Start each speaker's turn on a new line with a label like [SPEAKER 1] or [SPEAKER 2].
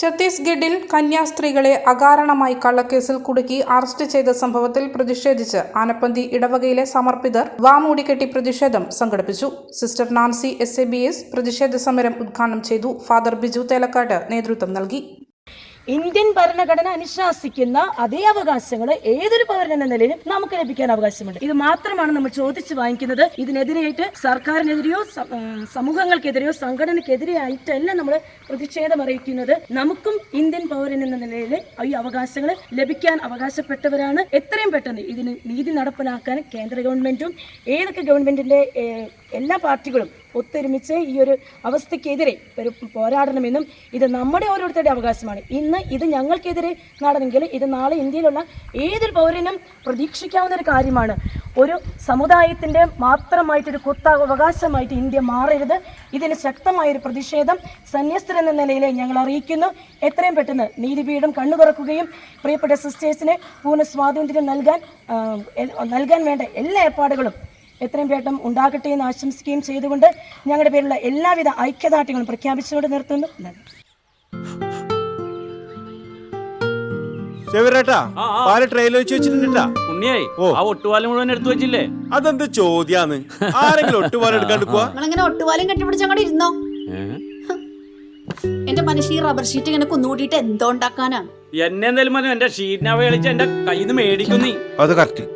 [SPEAKER 1] ഛത്തീസ്ഗഡിൽ കന്യാസ്ത്രീകളെ അകാരണമായി കള്ളക്കേസിൽ കുടുക്കി അറസ്റ്റ് ചെയ്ത സംഭവത്തിൽ പ്രതിഷേധിച്ച് ആനപ്പന്തി ഇടവകയിലെ സമർപ്പിതർ വാമൂടിക്കെട്ടി പ്രതിഷേധം സംഘടിപ്പിച്ചു. സിസ്റ്റർ നാൻസി എസ് പ്രതിഷേധ സമരം ഉദ്ഘാടനം ചെയ്തു. ഫാദർ ബിജു തേലക്കാട്ട് നേതൃത്വം നൽകി.
[SPEAKER 2] ഇന്ത്യൻ ഭരണഘടന അനുശാസിക്കുന്ന അതേ അവകാശങ്ങൾ ഏതൊരു പൗരൻ എന്ന നിലയിലും നമുക്ക് ലഭിക്കാൻ അവകാശമുണ്ട്. ഇത് മാത്രമാണ് നമ്മൾ ചോദിച്ചു വാങ്ങിക്കുന്നത്. ഇതിനെതിരെയായിട്ട് സർക്കാരിനെതിരെയോ സമൂഹങ്ങൾക്കെതിരെയോ സംഘടനക്കെതിരെയായിട്ടല്ല നമ്മൾ പ്രതിഷേധം അറിയിക്കുന്നത്. നമുക്കും ഇന്ത്യൻ പൗരൻ എന്ന നിലയിൽ ഈ അവകാശങ്ങൾ ലഭിക്കാൻ അവകാശപ്പെട്ടവരാണ്. എത്രയും പെട്ടെന്ന് ഇതിന് നീതി നടപ്പിലാക്കാൻ കേന്ദ്ര ഗവൺമെന്റും ഏതൊക്കെ ഗവൺമെന്റിന്റെ എല്ലാ പാർട്ടികളും ഒത്തൊരുമിച്ച് ഈ ഒരു അവസ്ഥയ്ക്കെതിരെ ഒരു പോരാടണമെന്നും ഇത് നമ്മുടെ ഓരോരുത്തരുടെ അവകാശമാണ്. ഇന്ന് ഇത് ഞങ്ങൾക്കെതിരെ നടന്നെങ്കിൽ ഇത് നാളെ ഇന്ത്യയിലുള്ള ഏതൊരു പൗരനും പ്രതീക്ഷിക്കാവുന്ന ഒരു കാര്യമാണ്. ഒരു സമുദായത്തിന്റെ മാത്രമായിട്ടൊരു കുത്താവകാശമായിട്ട് ഇന്ത്യ മാറരുത്. ഇതിന് ശക്തമായൊരു പ്രതിഷേധം സന്യസ്തർ എന്ന നിലയിൽ ഞങ്ങൾ അറിയിക്കുന്നു. എത്രയും പെട്ടെന്ന് നീതിപീഠം കണ്ണു തുറക്കുകയും പ്രിയപ്പെട്ട സിസ്റ്റേഴ്സിന് പൂർണ സ്വാതന്ത്ര്യം നൽകാൻ നൽകാൻ വേണ്ട എല്ലാ ഏർപ്പാടുകളും എത്രയും വേഗം ഉണ്ടാകട്ടെ എന്ന് ആശംസിക്കുകയും ചെയ്തുകൊണ്ട് ഞങ്ങളുടെ പേരിലുള്ള എല്ലാവിധ ഐക്യദാർഢ്യങ്ങളും പ്രഖ്യാപിച്ചുകൊണ്ട് നിർത്തുന്നു.
[SPEAKER 3] ഒട്ടുപാലം മുഴുവൻ എടുത്തു വെച്ചില്ലേ?
[SPEAKER 4] അതെന്ത് ചോദ്യാന്ന്? ആരെങ്കിലും ഒട്ടുപാലം എടുക്കാണ്ട് പോവാ
[SPEAKER 5] നിങ്ങളിങ്ങനെ ഒട്ടുപാലും കെട്ടിപ്പിടിച്ച് അങ്ങോട്ട് ഇരുന്നോ? എന്റെ മനുഷ്യ റബ്ബർ ഷീറ്റ് ഇങ്ങനെ കുന്നുകൂട്ടിയിട്ട് എന്തോ ഉണ്ടാക്കാനാ?
[SPEAKER 3] എന്നെ എന്തായാലും എന്റെ ഷീറ്റിനെ കളിച്ച് എന്റെ കയ്യിൽ നിന്ന് മേടിക്കുന്നു.
[SPEAKER 4] അത് കറക്റ്റ്.